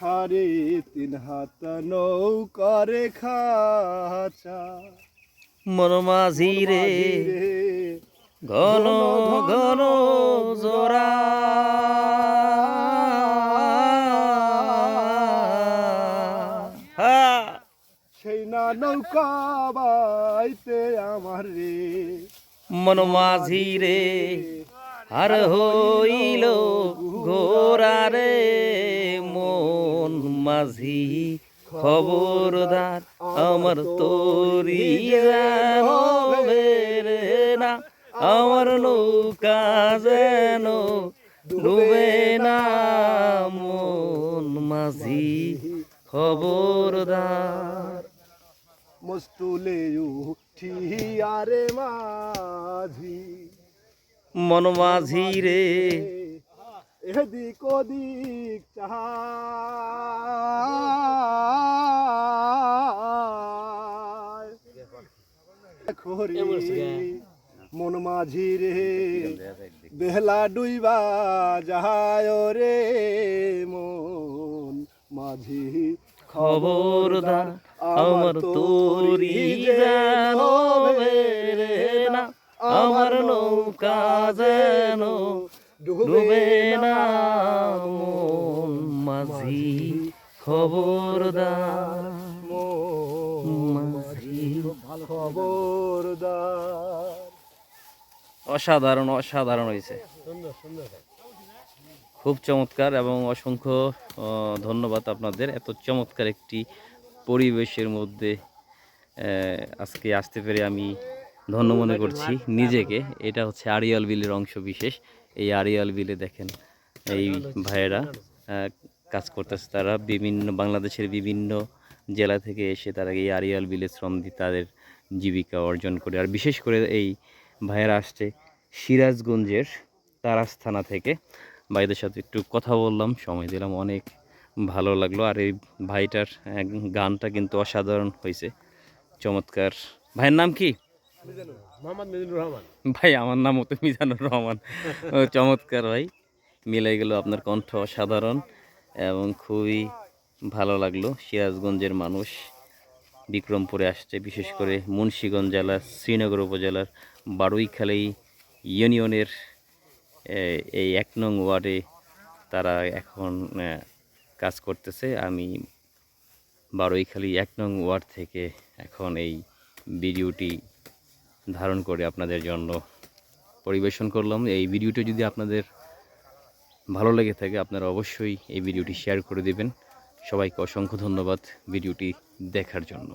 সাড়ে তিন হাত নৌকারে খাচা মন মাঝি রে ঘন ঘন জোড়া। হ্যাঁ সেই না নৌকা বাইতে আমার রে। মন মাঝি রে আর হইল ঘোরা রে। মাঝি খবরদার আমার তোরি বেরে না আমার নৌকা যেন ডুবে না। মন মাঝি খবরদার। মস্তুলে উঠি আরে মাঝি। মন মাঝি রে এদিক ওদিক খরি মন মাঝি রে বেহলা ডুইবা যাহায় রে মন মাঝি। খবরদার আমার তোরি যেন না মাঝি মাঝি অসাধারণ অসাধারণ হয়েছে। খুব চমৎকার এবং অসংখ্য ধন্যবাদ আপনাদের। এত চমৎকার একটি পরিবেশের মধ্যে আজকে আসতে পেরে আমি ধন্য মনে করছি নিজেকে। এটা হচ্ছে আড়িয়াল বিলের অংশ বিশেষ এই আড়িয়াল বিলে দেখেন, এই ভাইয়েরা কাজ করতেছে। তারা বিভিন্ন, বাংলাদেশের বিভিন্ন জেলা থেকে এসে তারা এই আড়িয়াল বিলে শ্রম দিয়ে তাদের জীবিকা অর্জন করে। আর বিশেষ করে এই ভাইয়েরা আসছে সিরাজগঞ্জের তারাস থানা থেকে। ভাইদের সাথে একটু কথা বললাম, সময় দিলাম, অনেক ভালো লাগল। আর এই ভাইটার গানটা কিন্তু অসাধারণ হয়েছে। চমৎকার। ভাইয়ের নাম কি? ভাই, আমার নাম তো মিজানুর রহমান। চমৎকার ভাই। মিলে গেল আপনার কণ্ঠ অসাধারণ এবং খুবই ভালো লাগল। সিরাজগঞ্জের মানুষ বিক্রমপুরে আসছে, বিশেষ করে মুন্সীগঞ্জ জেলার, শ্রীনগর উপজেলার, বারুইখালী ইউনিয়নের এই এক নং ওয়ার্ডে তারা এখন কাজ করতেছে। আমি বারুইখালী এক নং ওয়ার্ড থেকে এখন এই ভিডিওটি ধারণ করে আপনাদের জন্য পরিবেশন করলাম। এই ভিডিওটি যদি আপনাদের ভালো লেগে থাকে, আপনারা অবশ্যই এই ভিডিওটি শেয়ার করে দেবেন। সবাইকে অসংখ্য ধন্যবাদ ভিডিওটি দেখার জন্য।